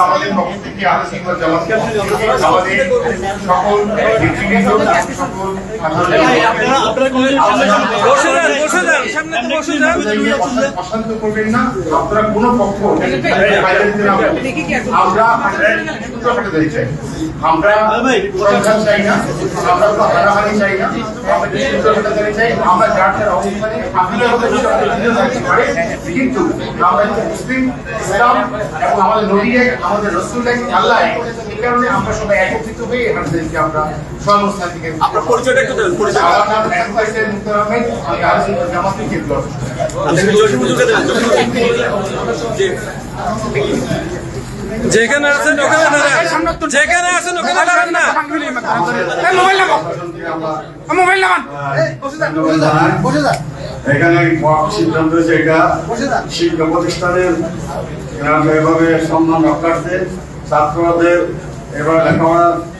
আমাদের পক্ষ থেকে আমাদের সকল সকল অশান্ত- অশান্ত করবেন না। আপনারা কোনো পক্ষ হাইলাইট না করবেন। আমরা চাই। না। হারাহারি চাই না। যার যার অবস্থানে কিন্তু আমরা মুসলিম ইসলাম এবং আমাদের নবী এক আমাদের রসুল এক আল্লাহ এক এই কারণে আমরা সবাই একত্রিত হয়ে এখানে আমরা সর্বস্থান থেকে আপনার পরিচয়টা একটু পরিচয়। আমার নাম যেখানে আছেন ওখানে যেখানে আছেন ওখানে দাঁড়ান না। মোবাইল নামান মোবাইল নামান এখানে সিদ্ধান্ত হয়েছে এটা শিক্ষা প্রতিষ্ঠানের এভাবে সম্মান রক্ষার্থে ছাত্রদের এবার লেখাপড়ার আহ,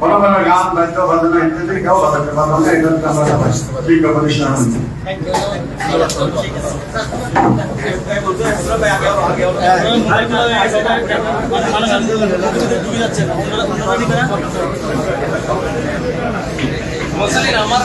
বড় বড় গান বাদ্য বাজনা ইত্যাদি কেউ বাজাতে পারব না এটা আমরা ঠিক প্রতিষ্ঠান আমার